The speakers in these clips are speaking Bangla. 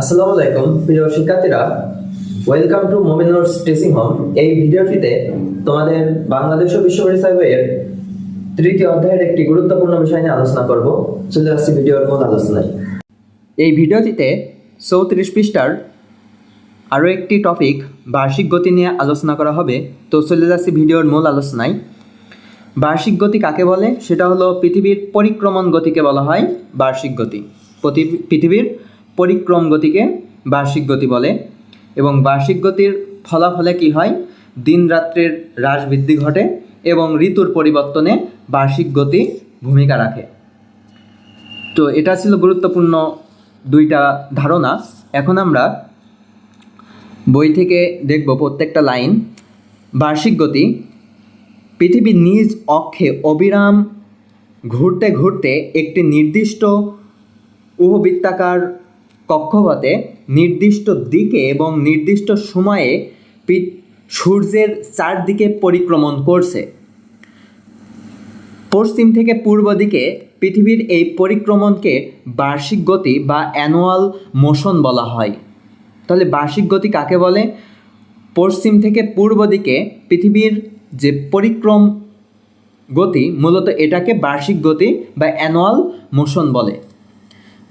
আসসালামু আলাইকুম, প্রিয় শিক্ষার্থীরা। Welcome to Mominur teaching home এই ভিডিওটিতে তোমাদের বাংলাদেশ ও বিশ্ব তৃতীয় অধ্যায়ের একটি গুরুত্বপূর্ণ বিষয় নিয়ে আলোচনা করব। চলে আসছি ভিডিওর মূল আলোচনায়। এই ভিডিওটিতে চৌত্রিশ পৃষ্ঠার আরও একটি টপিক বার্ষিক গতি নিয়ে আলোচনা করা হবে। তো চলে যাচ্ছি ভিডিওর মূল আলোচনায়। বার্ষিক গতি কাকে বলে? সেটা হলো পৃথিবীর পরিক্রমণ গতিকে বলা হয় বার্ষিক গতি। পৃথিবীর পরিক্রম গতিকে বার্ষিক গতি বলে এবং বার্ষিক গতির ফলাফলে কি হয়? দিন রাত্রের হ্রাস বৃদ্ধি ঘটে এবং ঋতুর পরিবর্তনে বার্ষিক গতি ভূমিকা রাখে। তো এটা ছিল গুরুত্বপূর্ণ দুইটা ধারণা। এখন আমরা বই থেকে দেখব প্রত্যেকটা লাইন। বার্ষিক গতি, পৃথিবীর নিজ অক্ষে অবিরাম ঘুরতে ঘুরতে একটি নির্দিষ্ট উপবৃত্তাকার কক্ষপথে নির্দিষ্ট দিকে এবং নির্দিষ্ট সময়ে সূর্যের চারদিকে পরিক্রমণ করছে। পশ্চিম থেকে পূর্ব দিকে পৃথিবীর এই পরিক্রমণকে বার্ষিক গতি বা অ্যানুয়াল মোশন বলা হয়। তাহলে বার্ষিক গতি কাকে বলে? পশ্চিম থেকে পূর্ব দিকে পৃথিবীর যে পরিক্রম গতি মূলত এটাকে বার্ষিক গতি বা অ্যানুয়াল মোশন বলে।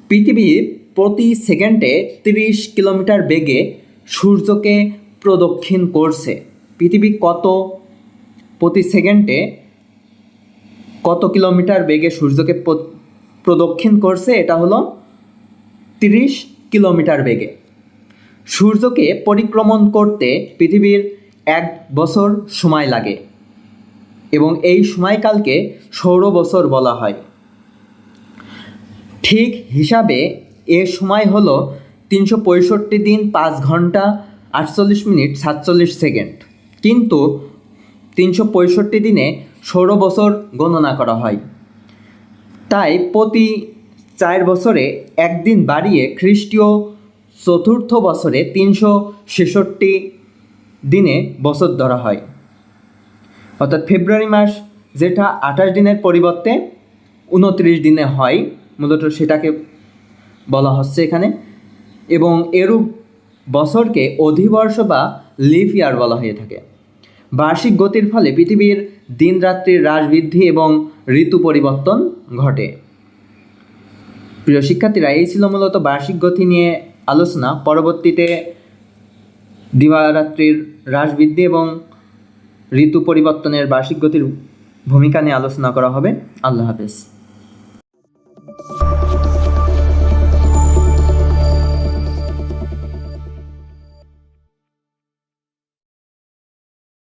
পৃথিবীর প্রতি সেকেন্ডে তিরিশ কিলোমিটার বেগে সূর্যকে প্রদক্ষিণ করছে। পৃথিবী কত প্রতি সেকেন্ডে কত কিলোমিটার বেগে সূর্যকে প্র- প্রদক্ষিণ করছে, এটা হলো তিরিশ কিলোমিটার বেগে। সূর্যকে পরিক্রমণ করতে পৃথিবীর এক বছর সময় লাগে এবং এই সময়কালকে সৌর বছর বলা হয়। ঠিক হিসাবে এ সময় হলো তিনশো পঁয়ষট্টি দিন পাঁচ ঘণ্টা আটচল্লিশ মিনিট সাতচল্লিশ সেকেন্ড। কিন্তু তিনশো পঁয়ষট্টি দিনে ষোলো বছর গণনা করা হয়। তাই প্রতি চার বছরে একদিন বাড়িয়ে খ্রিস্টীয় চতুর্থ বছরে তিনশো ছেষট্টি দিনে বছর ধরা হয়। অর্থাৎ ফেব্রুয়ারি মাস যেটা আঠাশ দিনের পরিবর্তে উনত্রিশ দিনে হয়, মূলত সেটাকে বলা হচ্ছে এখানে। এবং এরূপ বছরকে অধিবর্ষ বা লিফ ইয়ার বলা হয়ে থাকে। বার্ষিক গতির ফলে পৃথিবীর দিন রাত্রির হ্রাস বৃদ্ধি এবং ঋতু পরিবর্তন ঘটে। প্রিয় শিক্ষার্থীরা, এই ছিল মূলত বার্ষিক গতি নিয়ে আলোচনা। পরবর্তীতে দিবারাত্রির হ্রাস বৃদ্ধি এবং ঋতু পরিবর্তনের বার্ষিক গতির ভূমিকা নিয়ে আলোচনা করা হবে। আল্লাহ হাফেজ।